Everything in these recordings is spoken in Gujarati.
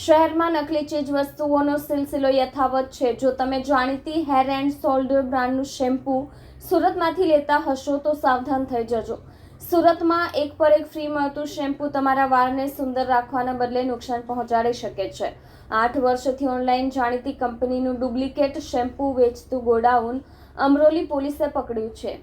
શહેરમાં નકલી ચીજ વસ્તુઓનો સિલસિલો યથાવત છે. જો તમે જાણીતી હેર એન્ડ શોલ્ડર બ્રાન્ડનું શેમ્પૂ સુરતમાંથી લેતા હશો, તો સાવધાન થઈ જજો. સુરતમાં એક પર એક ફ્રી મળતું શેમ્પૂ તમારા વાળને સુંદર રાખવાના બદલે નુકસાન પહોંચાડી શકે છે. આઠ વર્ષથી ઓનલાઈન જાણીતી કંપનીનું ડુપ્લિકેટ શેમ્પૂ વેચતું ગોડાઉન અમરોલી પોલીસે પકડ્યું છે.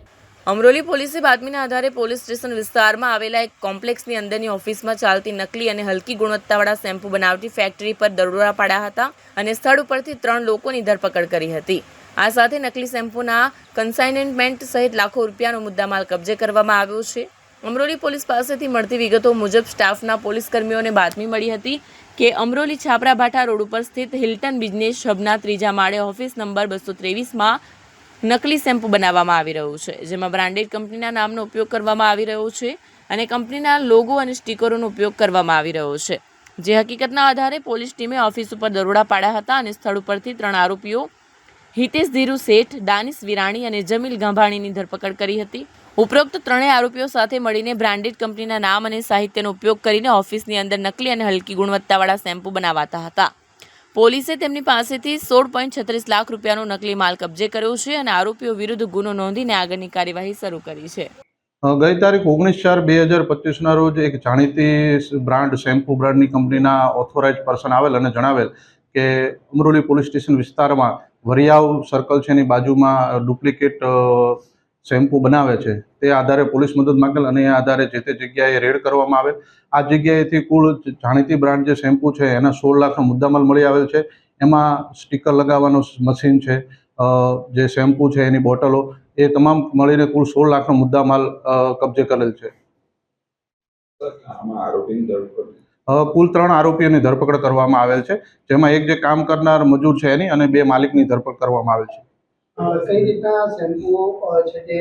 અમરોલી પોલીસે બાતમીના આધારે પોલીસ સ્ટેશન વિસ્તારમાં આવેલા એક કોમ્પ્લેક્સની અંદરની ઓફિસમાં ચાલતી નકલી અને હલકી ગુણવત્તાવાળા શેમ્પૂ બનાવતી ફેક્ટરી પર દરોડા પાડ્યા હતા અને સ્થળ ઉપરથી ત્રણ લોકોની ધરપકડ કરી હતી. આ સાથે નકલી શેમ્પૂના કન્સાઇનમેન્ટ સહિત લાખો રૂપિયાનો મુદ્દામાલ કબજે કરવામાં આવ્યો છે. અમરોલી પોલીસ પાસેથી મળતી વિગતો મુજબ સ્ટાફના પોલીસ કર્મીઓને બાતમી મળી હતી કે અમરોલી છાપરાભાઠા રોડ ઉપર સ્થિત હિલ્ટન બિઝનેસ હબના ત્રીજા માળે ઓફિસ નંબર બસો ત્રેવીસમાં નકલી શેમ્પૂ બનાવવામાં આવી રહ્યું છે, જેમાં બ્રાન્ડેડ કંપનીના નામનો ઉપયોગ કરવામાં આવી રહ્યો છે અને કંપનીના લોગો અને સ્ટીકરોનો ઉપયોગ કરવામાં આવી રહ્યો છે. જે હકીકતના આધારે પોલીસ ટીમે ઓફિસ ઉપર દરોડા પાડ્યા હતા અને સ્થળ ઉપરથી ત્રણ આરોપીઓ હિતેશ ધીરુ શેઠ, દાનિશ વિરાણી અને જમીલ ગાંભાણીની ધરપકડ કરી હતી. ઉપરોક્ત ત્રણેય આરોપીઓ સાથે મળીને બ્રાન્ડેડ કંપનીના નામ અને સાહિત્યનો ઉપયોગ કરીને ઓફિસની અંદર નકલી અને હલકી ગુણવત્તાવાળા શેમ્પૂ બનાવાતા હતા. પોલીસે તેમની પાસેથી સોળ પોઈન્ટ છત્રીસ લાખ રૂપિયાનો નકલી માલ કબજે કર્યો છે અને આરોપીઓ વિરુદ્ધ ગુનો નોંધીને આગળની કાર્યવાહી શરૂ કરી છે. ગઈ તારીખ ઓગણીસ ચાર બે હજાર પચીસના રોજ એક જાણીતી બ્રાન્ડ, શેમ્પુ બ્રાન્ડની કંપનીના ઓથોરાઇઝ પર્સન આવેલ અને જણાવેલ કે અમરોલી પોલીસ સ્ટેશન વિસ્તારમાં વરિયાવ સર્કલ છે એની બાજુમાં ડુપ્લિકેટ શેમ્પુ બનાવે છે તે આધારે પોલીસ મદદ માંગેલ અને એ આધારે જે તે જગ્યાએ રેડ કરવામાં આવેલ. આ જગ્યાએથી કુલ જાણીતી બ્રાન્ડ જે શેમ્પુ છે એના સોળ લાખનો મુદ્દામાલ મળી આવેલ છે. એમાં સ્ટીકર લગાવવાનું મશીન છે જે શેમ્પુ છે એની બોટલો એ તમામ મળીને કુલ સોળ લાખનો મુદ્દામાલ કબજે કરેલ છે. કુલ ત્રણ આરોપીઓની ધરપકડ કરવામાં આવેલ છે જેમાં એક જે કામ કરનાર મજૂર છે એની અને બે માલિકની ધરપકડ કરવામાં આવેલ છે. કઈ રીતના શેમ્પૂ છે તે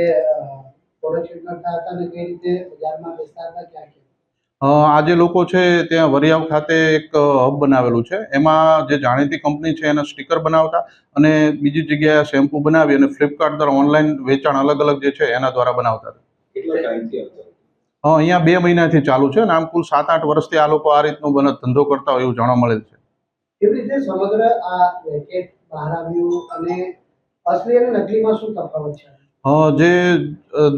પ્રોડક્શન કરતા હતા અને કઈ રીતે બજારમાં વેચતા હતા ક્યાં ક્યાં? આજે લોકો છે ત્યાં વરિયાવ ખાતે એક હબ બનાવેલું છે. એમાં જે જાણીતી કંપની છે એના સ્ટીકર બનાવતા અને બીજી જગ્યાએ શેમ્પુ બનાવી અને ફ્લિપકાર્ટ દ્વારા ઓનલાઈન વેચાણ અલગ અલગ જે છે એના દ્વારા બનાવતા હતા. અહીંયા બે મહિનાથી ચાલુ છે અને આમ કુલ સાત આઠ વર્ષથી આ લોકો આ રીતનો બને ધંધો કરતા હોય એવું જાણવા મળેલ છે. કેવી રીતે સમગ્ર આ રેકેટ બહાર આવ્યું અને અસલી અને નકલીમાં શું તફાવત છે? જે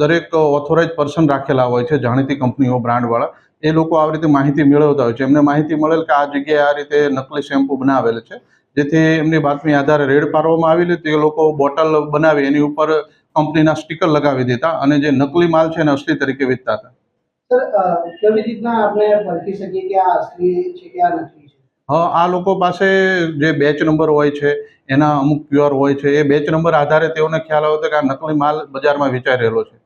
દરેક ઓથોરાઇઝ પર્સન રાખેલા હોય છે જાણીતી કંપનીઓ બ્રાન્ડવાળા એ લોકો આવી રીતે માહિતી મેળવતા હોય છે. એમને માહિતી મળેલ કે આ જગ્યાએ આ રીતે નકલી શેમ્પુ બનાવેલ છે. જેથી એમની બાતમી આધારે રેડ પાડવામાં આવેલી તે લોકો બોટલ બનાવી એની ઉપર કંપનીના સ્ટીકર લગાવી દેતા અને જે નકલી માલ છે એને અસલી તરીકે વેચતા હતા. સર કેવી રીતના આપણે પરખી શકીએ કે આ અસલી છે કે આ નકલી છે આ લોકો પાસે જે બેચ નંબર હોય છે, એના અમુક પ્યોર હોય છે, એ બેચ નંબર આધારે તેઓને ખ્યાલ આવ્યો હતો કે આ નકલી માલ બજારમાં વેચાઈ રહેલો છે.